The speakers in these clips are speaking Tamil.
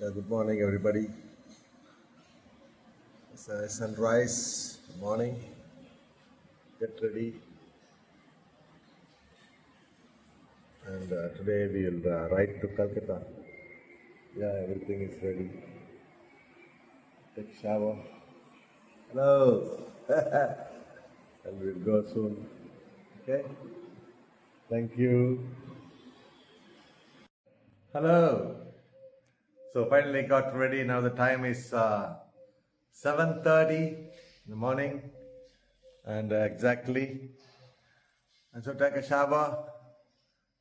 Yeah, good morning, everybody. It's uh, sunrise morning. Get ready. And uh, today we'll uh, ride to Calcutta. Yeah, everything is ready. Take shower. Hello. and we'll go soon. Okay. Thank you. Hello. So finally got ready. Now the time is uh, 7.30 in the morning. And uh, exactly. And so take a shower,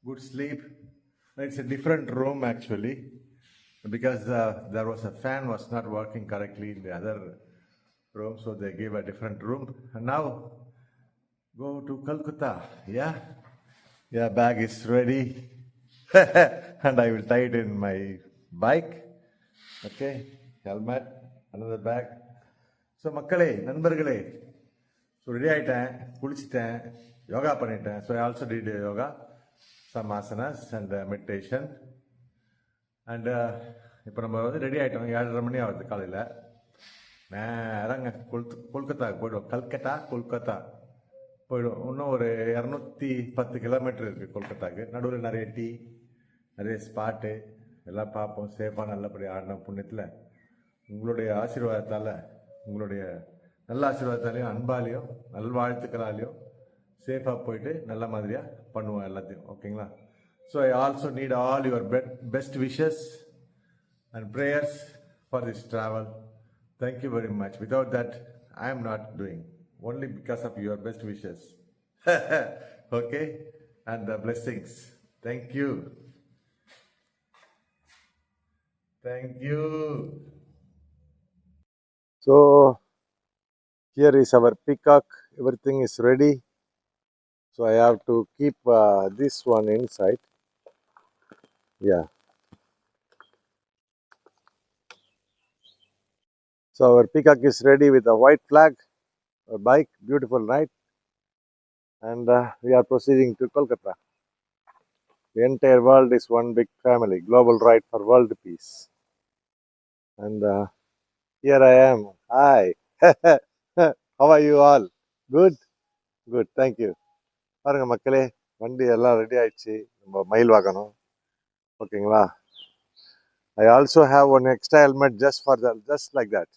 good sleep. It's a different room actually. Because uh, there was a fan was not working correctly in the other room. So they gave a different room. And now go to Calcutta. Yeah. Yeah, bag is ready. and I will tie it in my bike. Okay helmet another bag so மக்களே நண்பர்களே ஸோ ரெடி ஆகிட்டேன் குளிச்சிட்டேன் யோகா பண்ணிட்டேன். So I also did yoga some asanas and meditation and இப்போ நம்ம வந்து ரெடி ஆகிட்டோம் ஏழரை மணி ஆகுது காலையில். நேரங்க கொல்த் கொல்கத்தாவுக்கு போயிடுவோம். கல்கத்தா கொல்கத்தா போயிடும் இன்னும் ஒரு இரநூத்தி பத்து கிலோமீட்டர் இருக்குது கொல்கத்தாவுக்கு நடுவில் நிறைய டீ நிறைய ஸ்பாட்டு எல்லாம் பார்ப்போம் சேஃபாக நல்லபடி ஆடின புண்ணியத்தில் உங்களுடைய ஆசீர்வாதத்தால் உங்களுடைய நல்ல ஆசீர்வாதத்தாலையும் அன்பாலையும் நல்வாழ்த்துக்களாலையும் சேஃபாக போயிட்டு நல்ல மாதிரியாக பண்ணுவோம் எல்லாத்தையும். ஓகேங்களா so I also need all your bet best wishes and prayers for this travel thank you very much without that I am not doing only because of your best wishes okay and the blessings thank you Thank you. So here is our peacock. Everything is ready. So I have to keep uh, this one inside. Yeah. So our peacock is ready with a white flag, a bike, beautiful night, and uh, we are proceeding to Kolkata. The entire world is one big family, global ride for world peace. And uh, here I am. Hi. How are you all? Good? Good. Thank you. பாருங்க மக்களே வண்டி எல்லாம் ரெடி ஆயிடுச்சு நம்ம மயில் வாங்கணும் ஓகேங்களா I also have one extra helmet just for the just like that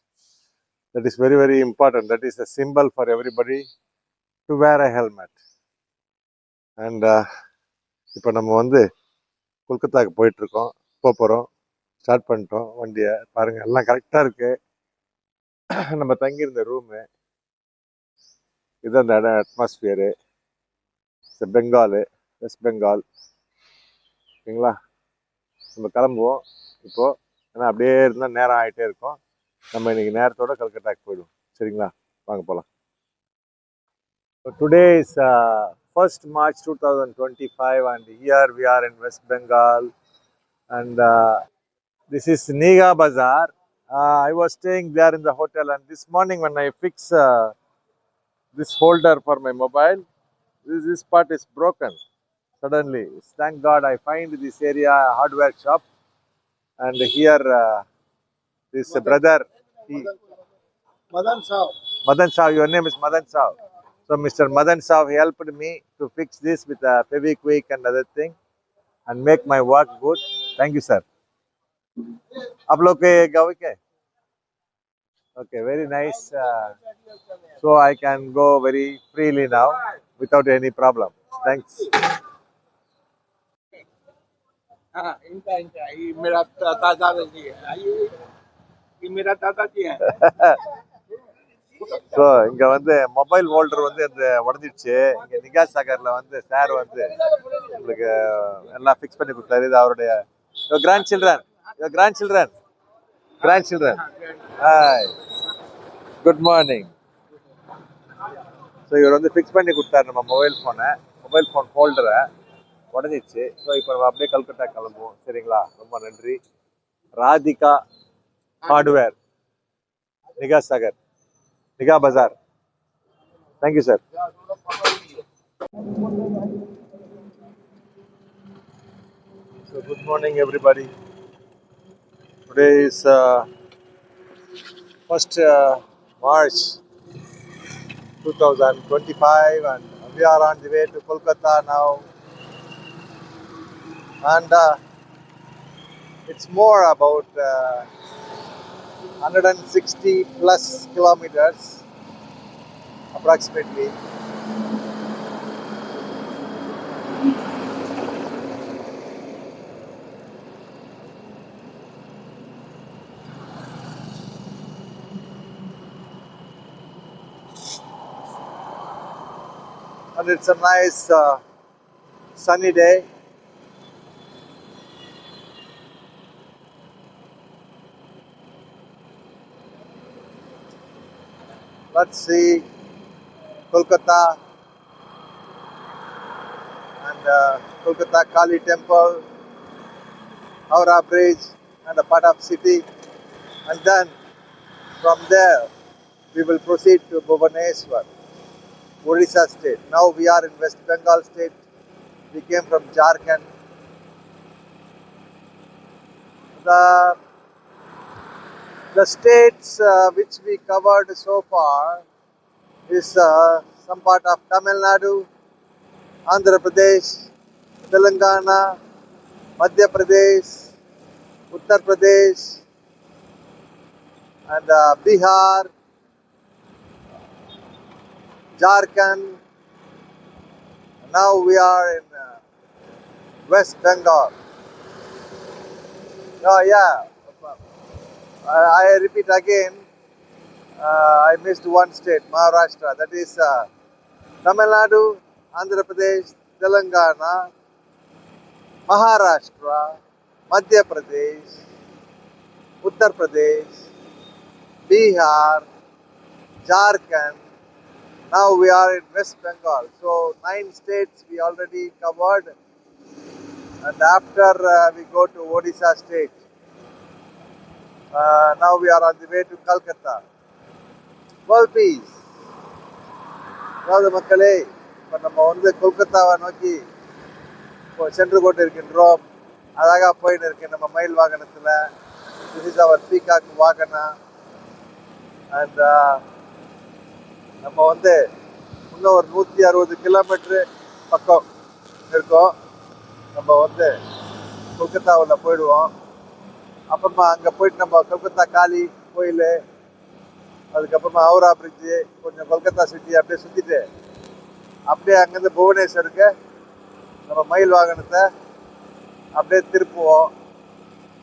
that is very very important that is a simple for everybody to wear a helmet and இப்போ நம்ம வந்து கொல்கத்தாவுக்கு போயிட்டுருக்கோம் போக போகிறோம் ஸ்டார்ட் பண்ணிட்டோம். வண்டியை பாருங்கள் எல்லாம் கரெக்டாக இருக்குது நம்ம தங்கியிருந்த ரூமு இது அந்த இடம் அட்மாஸ்பியரு பெங்காலு வெஸ்ட் பெங்கால் ஓகேங்களா நம்ம கிளம்புவோம். இப்போது ஏன்னா அப்படியே இருந்தால் நேரம் ஆகிட்டே இருக்கும். நம்ம இன்னைக்கு நேரத்தோட கல்கட்டாக்கு போயிடுவோம். சரிங்களா? வாங்க போகலாம் today is first March two thousand twenty five and year we are in West Bengal and this is Niga Bazaar. Uh, I was staying there in the hotel, and this morning when I fix uh, this holder for my mobile, this, this part is broken suddenly. Thank God I find this area a hardware shop, and here uh, this brother, he, Madan Saab. Madan Sav, your name is Madan Sav. So Mr. Madan Sav helped me to fix this with a Feviquick and other thing, and make my work good. Thank you, sir. आप लोग के गाँव के okay very nice uh, so i can go very freely now without any problem thanks हाँ इनका इनका ये मेरा दा- दादा जी है ये ये मेरा दादाजी है ஸோ இங்க வந்து மொபைல் ஹோல்டர் வந்து இந்த உடஞ்சிடுச்சு இங்க நிகா சாகர்ல வந்து சார் வந்து உங்களுக்கு எல்லாம் ஃபிக்ஸ் பண்ணி கொடுத்தாரு இது அவருடைய grand children grand children grand children hi good morning so இவர் வந்து ஃபிக்ஸ் பண்ணி கொடுத்தாரு நம்ம மொபைல் ஃபோனை மொபைல் ஃபோன் ஹோல்டரை உடஞ்சிச்சு. ஸோ இப்போ நம்ம அப்படியே கல்கட்டா கிளம்புவோம். சரிங்களா? ரொம்ப நன்றி. Radhika hardware Niga Sagar. Niga Bazar. Thank you sir so good morning everybody. Today is uh, first uh, March 2025, and we are on the way to Kolkata now. And uh, it's more about uh, 160 plus kilometers approximately. And it's a nice uh, sunny day. Let's see Kolkata and uh, Kolkata Kali Temple, Howrah Bridge, and a part of city. And then from there, we will proceed to Bhubaneswar, Odisha state. Now we are in West Bengal state. We came from Jharkhand. The the states uh, which we covered so far is uh, some part of Tamil Nadu, Andhra Pradesh, Telangana, Madhya Pradesh, Uttar Pradesh, and uh, Bihar, Jharkhand. Now we are in uh, West Bengal. Oh yeah. I, I repeat again. Uh, I missed one state, Maharashtra. That is uh, Tamil Nadu, Andhra Pradesh, Telangana, Maharashtra, Madhya Pradesh, Uttar Pradesh, Bihar, Jharkhand. Now we are in West Bengal. So nine states we already covered. And after uh, we go to Odisha state. Uh, now we are on the way to Calcutta. World peace. அதாவது மக்களே இப்போ நம்ம வந்து கொல்கத்தாவை நோக்கி இப்போ சென்று கொண்டு இருக்கின்றோம் அழகாக போயின்னு இருக்கு நம்ம மயில் வாகனத்தில் this is our peacock vahana and நம்ம வந்து இன்னும் ஒரு நூற்றி அறுபது கிலோமீட்ரு பக்கம் இருக்கோம். நம்ம வந்து கொல்கத்தாவில் போயிடுவோம். அப்புறமா அங்கே போயிட்டு நம்ம கொல்கத்தா காளி கோயில் அதுக்கப்புறமா ஹவுரா பிரிட்ஜு கொஞ்சம் கொல்கத்தா சிட்டி அப்படியே சுற்றிட்டு அப்படியே அங்கேருந்து புவனேஸ்வருக்கு நம்ம மயில் வாகனத்தை அப்படியே திருப்புவோம்.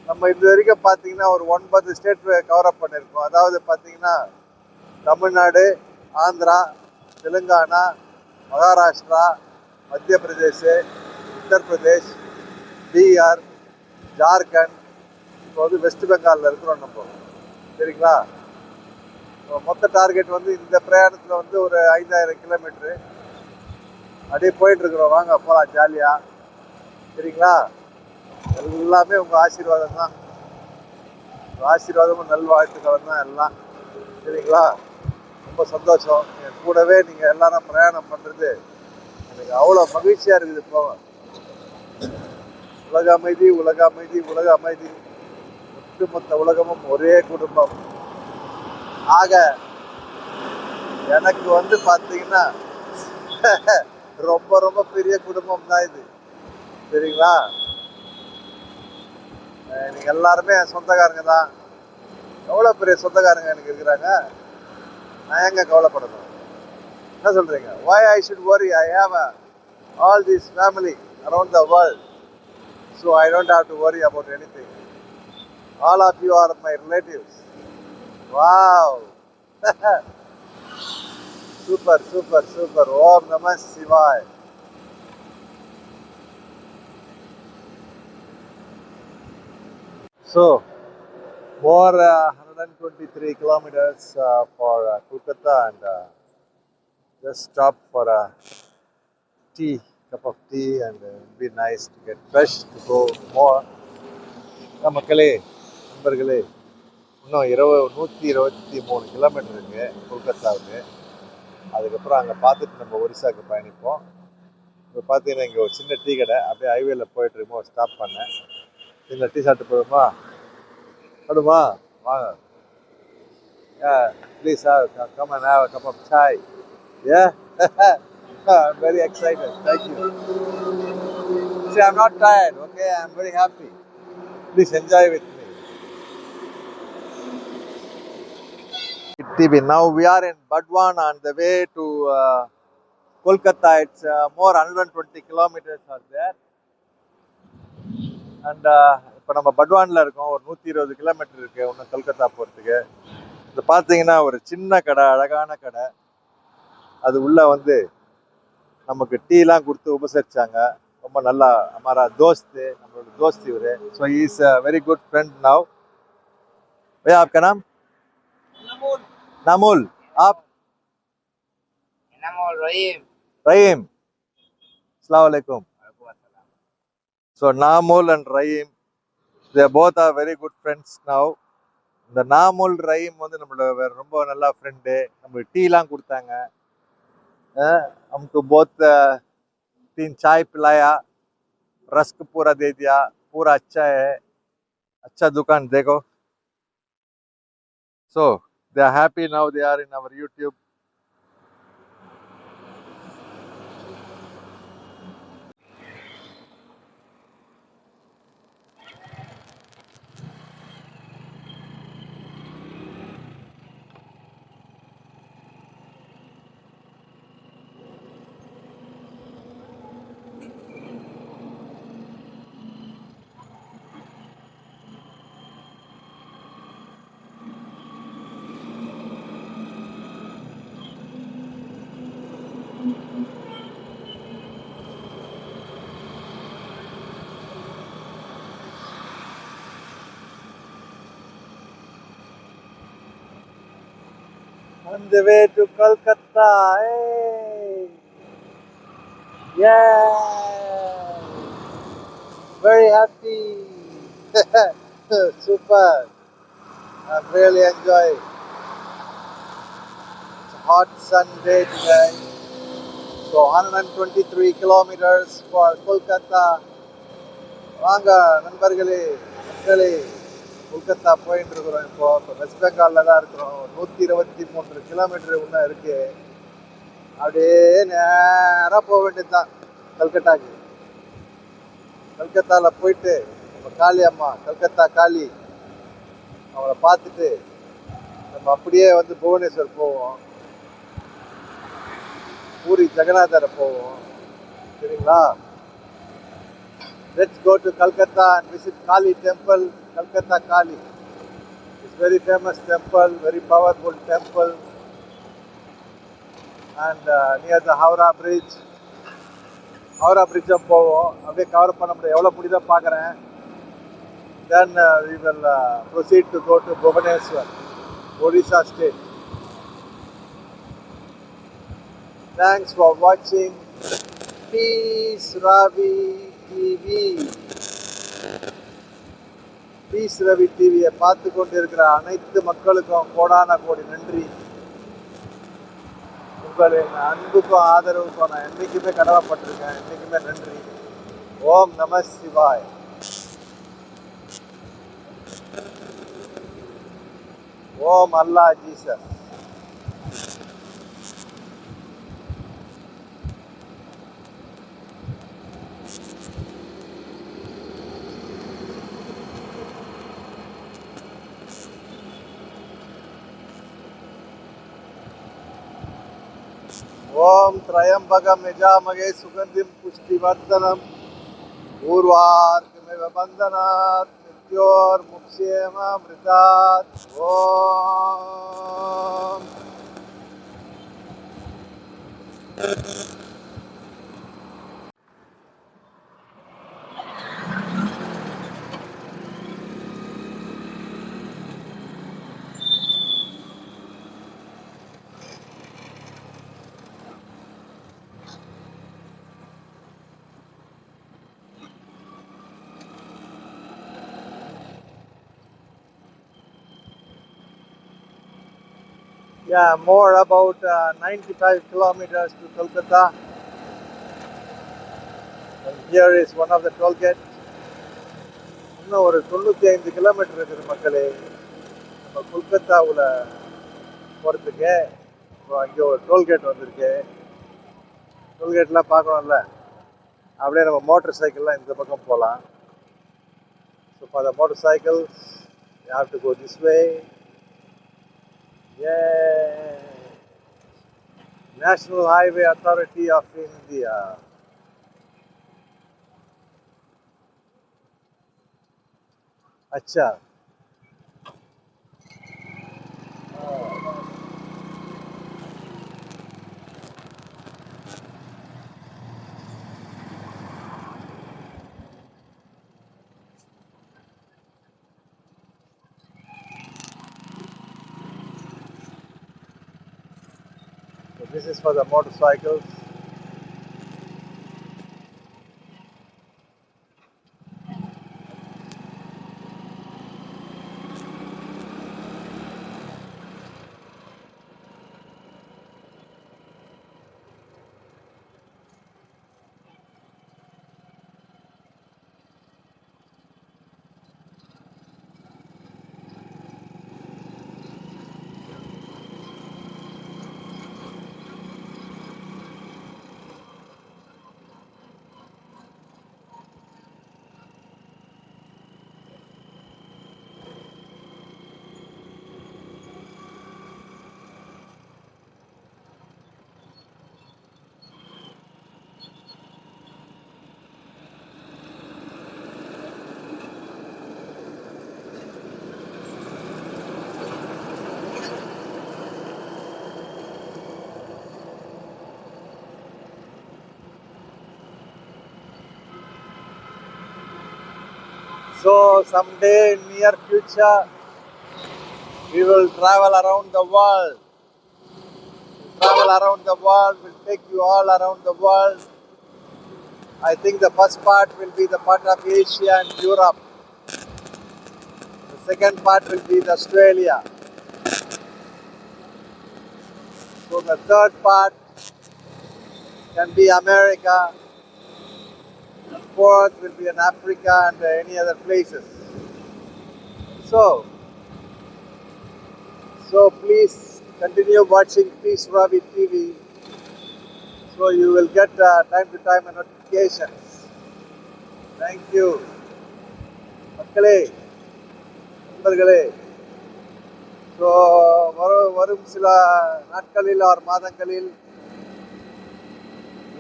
நம்ம இது வரைக்கும் பார்த்தீங்கன்னா ஒரு ஒன்பது ஸ்டேட் கவர் அப் பண்ணியிருக்கோம். அதாவது பார்த்தீங்கன்னா தமிழ்நாடு ஆந்திரா தெலுங்கானா மகாராஷ்டிரா மத்திய பிரதேஷ் உத்தரப்பிரதேஷ் பீகார் ஜார்க்கண்ட் இப்போ வந்து வெஸ்ட் பெங்காலில் இருக்கிறோம் நம்ம. சரிங்களா? இப்போ மொத்த டார்கெட் வந்து இந்த பிரயாணத்தில் வந்து ஒரு ஐந்தாயிரம் கிலோமீட்ரு. அப்படியே போயிட்டுருக்குறோம். வாங்க போகலாம் ஜாலியாக சரிங்களா? எல்லாமே உங்கள் ஆசீர்வாதம் தான் ஆசீர்வாதமும் நல்வாழ்த்துக்களும் தான் எல்லாம். சரிங்களா? ரொம்ப சந்தோஷம். என் கூடவே நீங்கள் எல்லாரும் பிரயாணம் பண்ணுறது எனக்கு அவ்வளோ மகிழ்ச்சியாக இருக்குது இப்போ. உலக அமைதி உலக அமைதி உலக அமைதி. ஒட்டுமொத்த உலகமும் ஒரே குடும்பம். ஆக எனக்கு வந்து பார்த்தீங்கன்னா ரொம்ப ரொம்ப பெரிய குடும்பம் தான் இது. சரிங்களா? நீங்கள் எல்லாருமே என் சொந்தக்காரங்க தான். எவ்வளோ பெரிய சொந்தக்காரங்க எனக்கு இருக்கிறாங்க? நான் எங்க கவலைப்படணும் என்ன சொல்றீங்க why I should worry I have all this family around the world so I don't have to worry about anything all of you are my relatives wow super super super Om Namah Shivaya So, more uh, 123 kilometers uh, for uh, Kolkata and uh, just stop for a tea, cup of tea, and uh, it'd be nice to get fresh to go more. மக்களே நண்பர்களே இன்னும் இருபது நூற்றி இருபத்தி மூணு கிலோமீட்டர் இருக்கு கொல்கத்தாவுக்கு. அதுக்கப்புறம் அங்கே பார்த்துட்டு நம்ம ஒரிசாவுக்கு பயணிப்போம். இப்போ பார்த்தீங்கன்னா இங்கே ஒரு சின்ன டீ கடை. அப்படியே ஹைவேல போயிட்டு இருக்கோம் ஸ்டாப் பண்ணேன். சின்ன டீ சாப்பிட்டு போடுமா போடுமா? Wow. Yeah, please uh, have, come and have a cup of chai. Yeah? I'm very excited. Thank you. See, I'm not tired, okay? I'm very happy. Please enjoy with me. TV. Now we are in Badwan on the way to uh, Kolkata. It's uh, more 120 kilometers are there. And uh, இப்போ நம்ம பட்வானில் இருக்கோம் ஒரு நூற்றி இருபது கிலோமீட்டர் இருக்கு இன்னும் கல்கத்தா போகிறதுக்கு இது பார்த்தீங்கன்னா ஒரு சின்ன கடை அழகான கடை அது உள்ள வந்து நமக்கு டீலாம் கொடுத்து உபசரிச்சாங்க ரொம்ப நல்லா அமாரா தோஸ்து நம்மளோட தோஸ்த் இவர் so is a very good friend now भैया आपका नाम नमोल नामुल आप नमोल रहीम रहीम अस्सलाम वालेकुम So Namul and Rahim, they both are very good friends now. இந்த நாமுல் ரஹீம் வந்து நம்மளோட வேற ரொம்ப நல்ல ஃப்ரெண்டு நம்மளுக்கு டீலாம் கொடுத்தாங்க अं, हमको बहुत अ, तीन चाय पिलाया रस्क पूरा दे दिया पूरा अच्छा है अच्छा दुकान देखो so they are happy now they are in our youtube on the way to Kolkata. Hey! Yeah! Very happy. Super. I'm really enjoying. It's a hot sun day today. So 123 kilometers for Kolkata. வாங்க நண்பர்களே மக்களே கொல்கத்தா போயிட்டு இருக்கிறோம் இப்போ. இப்போ வெஸ்ட் பெங்காலில் தான் இருக்கிறோம். நூற்றி இருபத்தி மூன்று கிலோமீட்டர் இன்னும் இருக்கு. அப்படியே நேராக போக வேண்டியது தான் கல்கட்டாக்கு கல்கத்தாவில் போயிட்டு நம்ம காளி அம்மா கல்கத்தா காளி அவளை பார்த்துட்டு நம்ம அப்படியே வந்து புவனேஸ்வர் போவோம். பூரி ஜெகநாதரை போவோம். சரிங்களா? Let's go to Calcutta and visit Kali temple Calcutta Kali. It's very famous temple, very powerful temple. And uh, near the Howrah Bridge. Howrah Bridge போவோம் அப்படியே கவர் பண்ண முடியும் எவ்வளோ முடியுதோ பார்க்குறேன் then we will proceed to go to Bhubaneswar Odisha state thanks for வாட்சிங் பீஸ் ராவி டிவி Peace Ravi டிவியை பார்த்து கொண்டிருக்கிற அனைத்து மக்களுக்கும் கோடான கோடி நன்றி. உங்களின் அன்புக்கும் ஆதரவுக்கும் நான் என்றைக்குமே கடமைப்பட்டிருக்கேன். என்றைக்குமே நன்றி. ஓம் நம சிவாய். ஓம் அல்லா ஜீசஸ். त्र्यम्बकमिजामहे सुगन्धिं पुष्टिवर्धनम् पूर्वार्कमिवबन्धनात् मृत्योर्मुक्षेममृतात् ॐ Yeah, more about uh, 95 kilometers to Kolkata. And here is one of the toll gates. இன்னும் ஒரு தொண்ணூற்றி ஐந்து கிலோமீட்டர் இருக்குது மக்களே. நம்ம கொல்கத்தாவில் போகிறதுக்கு இப்போ அங்கே ஒரு டோல்கேட் வந்திருக்கு. டோல்கேட்லாம் பார்க்கணும்ல. அப்படியே நம்ம மோட்டர் சைக்கிள்லாம் இந்த பக்கம் போகலாம் so for the motorcycles you have to go this way Yay! National Highway Authority of India. अच्छा This the motorcycles. So someday in near future, we will travel around the world. Travel around the world. We'll take you all around the world. I think the first part will be the part of Asia and Europe. The second part will be the Australia. So the third part can be America. The will be in Africa and uh, any other places. So, so please continue watching Peace Ravi TV. So you will get uh, time to time notifications. Thank you. மக்களே நண்பர்களே ஸோ வரும் வரும் சில நாட்களில் ஆறு மாதங்களில்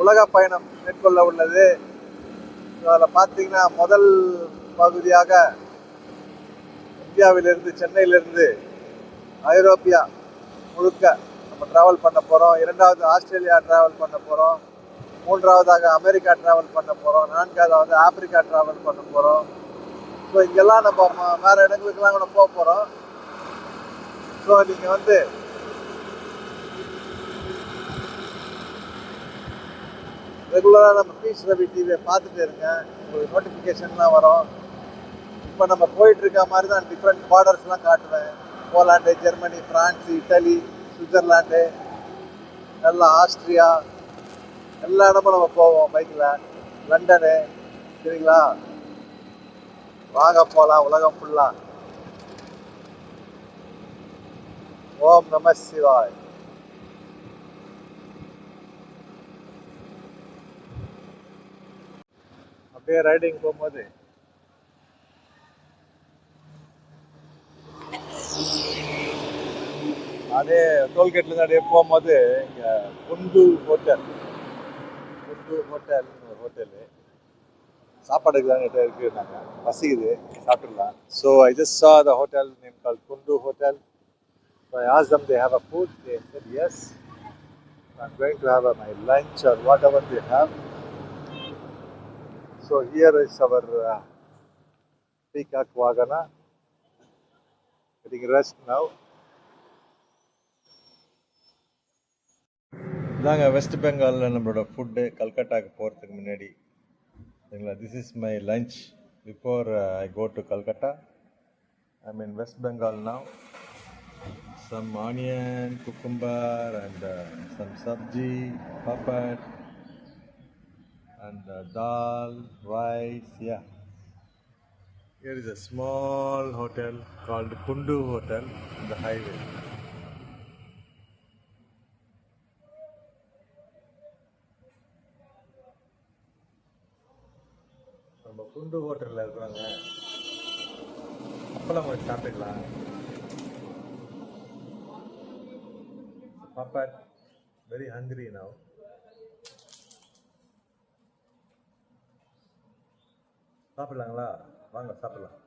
உலக பயணம் மேற்கொள்ள உள்ளது அதில் பார்த்தீங்கன்னா முதல் பகுதியாக இந்தியாவிலிருந்து சென்னையிலிருந்து ஐரோப்பியா முழுக்க நம்ம ட்ராவல் பண்ண போகிறோம் இரண்டாவது ஆஸ்திரேலியா ட்ராவல் பண்ண போகிறோம் மூன்றாவதாக அமெரிக்கா ட்ராவல் பண்ண போகிறோம் நான்காவது ஆப்பிரிக்கா ட்ராவல் பண்ண போகிறோம் ஸோ இங்கெல்லாம் நம்ம வேறு இடங்களுக்கெல்லாம் கூட போக போகிறோம் ஸோ நீங்கள் வந்து ரெகுலராக நம்ம பீஸ் ரவி டிவியை பார்த்துட்டு இருங்க. உங்களுக்கு நோட்டிஃபிகேஷன்லாம் வரும். இப்போ நம்ம போயிட்டு இருக்க மாதிரி தான் டிஃப்ரெண்ட் பார்டர்ஸ்லாம் காட்டுவேன். Poland Germany France Italy Switzerland நல்லா ஆஸ்திரியா எல்லா இடமும் நம்ம போவோம் பைக்கில் லண்டனு சரிங்களா? வாங்க போகலாம் உலகம் ஃபுல்லாக ஓம் நம சிவாய். அப்படியே ரைடிங் போகும்போது. அதே டோல்கேட்லேருந்து அப்படியே போகும்போது இங்கே குண்டு ஹோட்டல் குண்டு ஹோட்டல் ஹோட்டலு சாப்பாடுக்கு தான் இருக்கு நாங்கள் பசிக்குது சாப்பிட்டுலாம் so I just saw the hotel name call Gundu hotel So I asked them they have a food. They said yes. Going to to a my lunch or whatever they have. So here is our uh, peacock wagana. Getting rest now. இதாங்க வெஸ்ட் பெங்காலில் நம்மளோட ஃபுட்டு கல்கட்டாக்கு போகிறதுக்கு முன்னாடி சரிங்களா this is my lunch before I go to Calcutta I mean West Bengal now some onion, cucumber, and uh, some sabji, papad, and uh, dal, rice. Yeah, Here is a small hotel called Kundu Hotel on the highway. நம்ம குண்டு ஹோட்டலில் இருக்கிறோங்க அப்பளம் கொஞ்சம் சாப்பிட்டுக்கலாம் பாப்பா வெரி ஹங்கிரி now சாப்பிடலாங்களா? வாங்க சாப்பிடலாம்.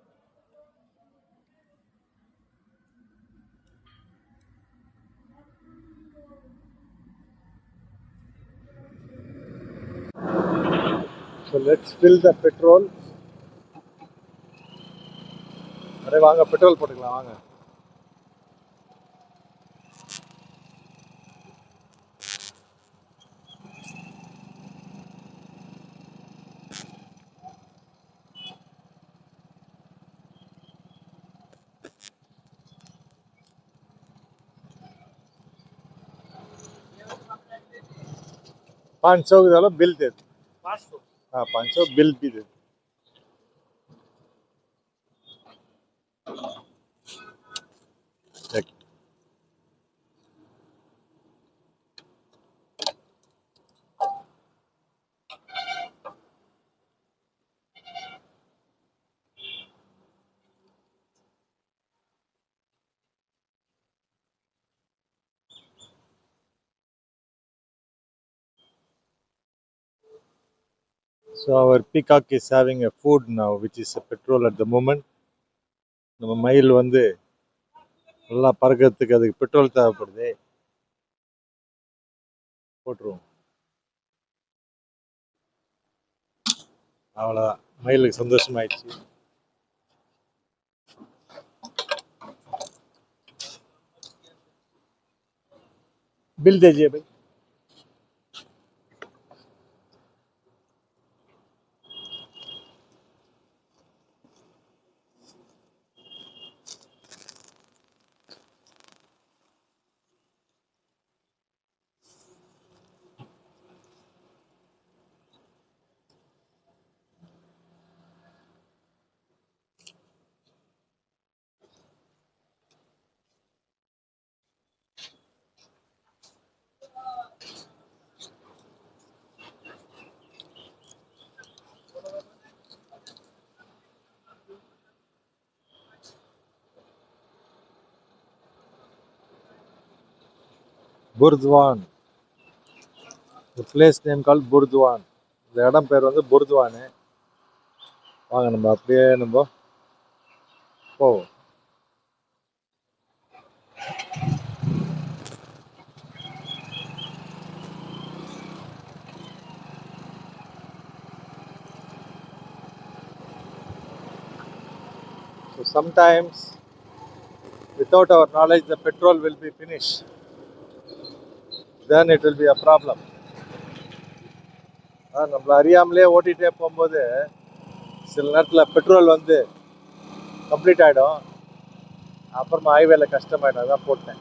So let's fill the petrol. அரே வாங்க பெட்ரோல் போட்டுக்கலாம் வாங்க. पाँच सौ के डालो बिल दे दो पाँच सौ हाँ पाँच सौ बिल भी दे so our peacock is having a food now, which is a petrol at the moment. நம்ம மயில் வந்து நல்லா பறக்கிறதுக்கு அதுக்கு பெட்ரோல் தேவைப்படுது. போட்டுருவோம். அவ்வளோதான் மயிலுக்கு சந்தோஷமாயிடுச்சு. Bill தேஜியா by Burdwan place name கால் புர்துவான் இந்த இடம் பேர் வந்து புர்துவானு வாங்க நம்ம அப்படியே நம்ம போவோம் So sometimes, without our knowledge, the petrol will be finished. Then it will be a problem நம்மளை நம்மள அறியாமலே ஓட்டிகிட்டே போகும்போது சில நேரத்தில் பெட்ரோல் வந்து கம்ப்ளீட் ஆகிடும் அப்புறமா ஹைவேல கஷ்டமாயிடும். அதான் போட்டேன்.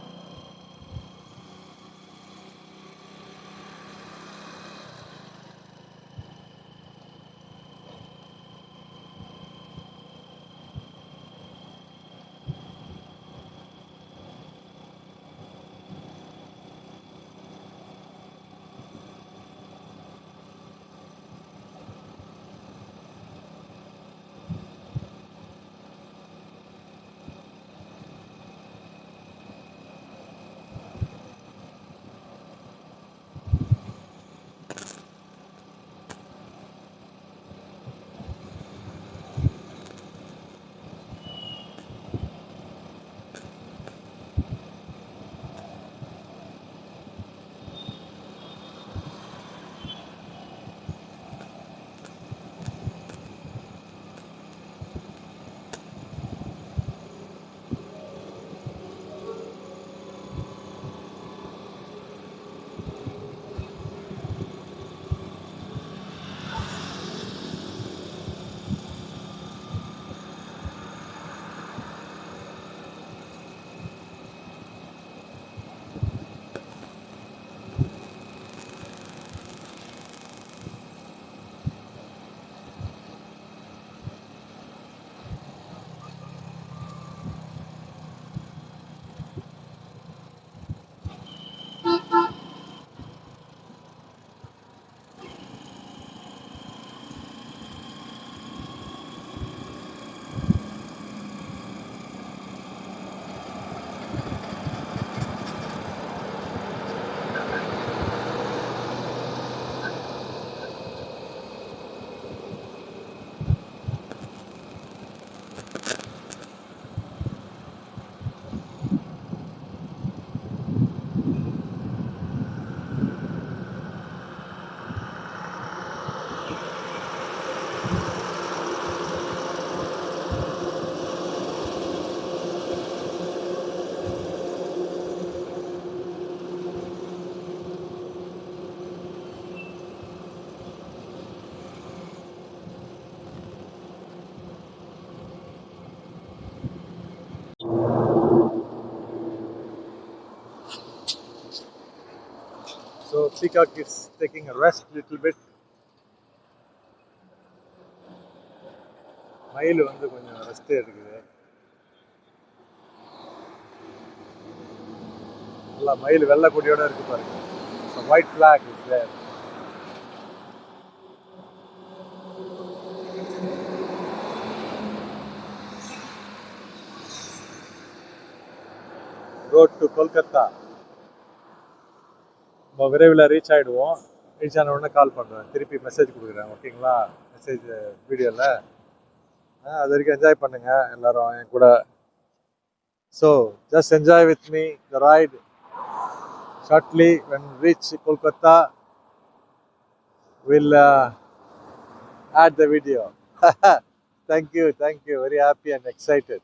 Peacock is taking a rest little bit. மயில் வந்து கொஞ்சம் ரெஸ்ட் எடுக்குது நல்லா மயில் வெள்ளை கொடியோட இருக்கு பாருங்க. White black is there road to Kolkata நம்ம விரைவில் ரீச் ஆகிடுவோம் ரீச் ஆன உடனே கால் பண்ணுறேன் திருப்பி மெசேஜ் கொடுக்குறேன். ஓகேங்களா மெசேஜ் வீடியோவில் அது வரைக்கும் என்ஜாய் பண்ணுங்கள் எல்லாரும் என் கூட. So just enjoy with me the ride shortly when reach Kolkata will add the video. thank you, thank you. Very happy and excited.